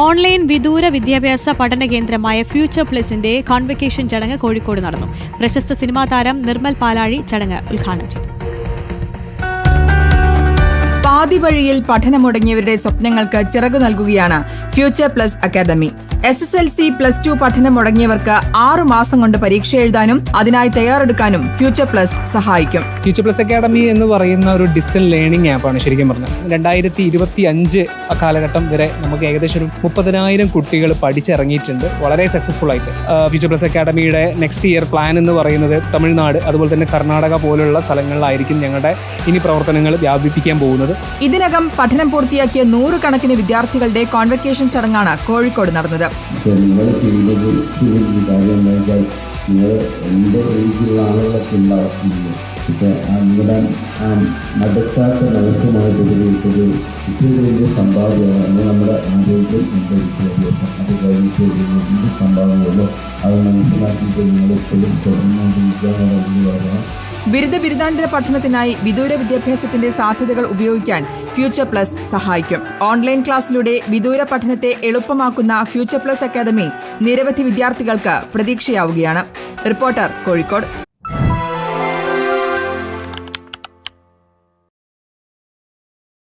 Online വിദൂര വിദ്യാഭ്യാസ പഠന കേന്ദ്രമായ ഫ്യൂച്ചർ പ്ലസിന്റെ കോൺവെക്കേഷൻ ചടങ്ങ് കോഴിക്കോട് നടന്നു. പ്രശസ്ത സിനിമാ താരം നിർമ്മൽ പാലാഴി ചടങ്ങ് ഉദ്ഘാടനം ചെയ്തു. പാതി വഴിയിൽ പഠനം മുടങ്ങിയവരുടെ സ്വപ്നങ്ങൾക്ക് ചിറകു നൽകുകയാണ് future plus academy. S S L C plus two പഠനം മുടങ്ങിയവർക്ക് ആറു മാസം കൊണ്ട് പരീക്ഷ എഴുതാനും അതിനായി തയ്യാറെടുക്കാനും ഫ്യൂച്ചർ പ്ലസ് സഹായിക്കും. ഫ്യൂച്ചർ പ്ലസ് അക്കാദമി എന്ന് പറയുന്ന ഒരു ഡിസ്റ്റൻസ് ലേണിംഗ് ആപ്പാണ് ശരിക്കും പറഞ്ഞത്. രണ്ടായിരത്തി ഇരുപത്തി അഞ്ച് കാലഘട്ടം വരെ നമുക്ക് ഏകദേശം ഒരു മുപ്പതിനായിരം കുട്ടികൾ പഠിച്ചിറങ്ങിയിട്ടുണ്ട്. വളരെ സക്സസ്ഫുൾ ആയിട്ട്. ഫ്യൂച്ചർ പ്ലസ് അക്കാദമിയുടെ നെക്സ്റ്റ് ഇയർ പ്ലാൻ എന്ന് പറയുന്നത് തമിഴ്നാട് അതുപോലെ തന്നെ കർണാടക പോലുള്ള സ്ഥലങ്ങളിലായിരിക്കും ഞങ്ങളുടെ ഇനി പ്രവർത്തനങ്ങൾ വ്യാപിപ്പിക്കാൻ പോകുന്നത്. ഇതിനകം പഠനം പൂർത്തിയാക്കിയ നൂറുകണക്കിന് വിദ്യാർത്ഥികളുടെ കോൺവെക്കേഷൻ ചടങ്ങാണ് കോഴിക്കോട് നടന്നത്. നിങ്ങൾ ആ ബിരുദ ബിരുദാന്തര പഠനത്തിനായി വിദൂര വിദ്യാഭ്യാസത്തിന്റെ സാധ്യതകൾ ഉപയോഗിക്കാൻ ഫ്യൂച്ചർ പ്ലസ് സഹായിക്കും. ഓൺലൈൻ ക്ലാസ്സിലൂടെ വിദൂര പഠനത്തെ എളുപ്പമാക്കുന്ന ഫ്യൂച്ചർ പ്ലസ് അക്കാദമി നിരവധി വിദ്യാർത്ഥികൾക്ക് പ്രതീക്ഷയാവുകയാണ്. റിപ്പോർട്ടർ കോഴിക്കോട്.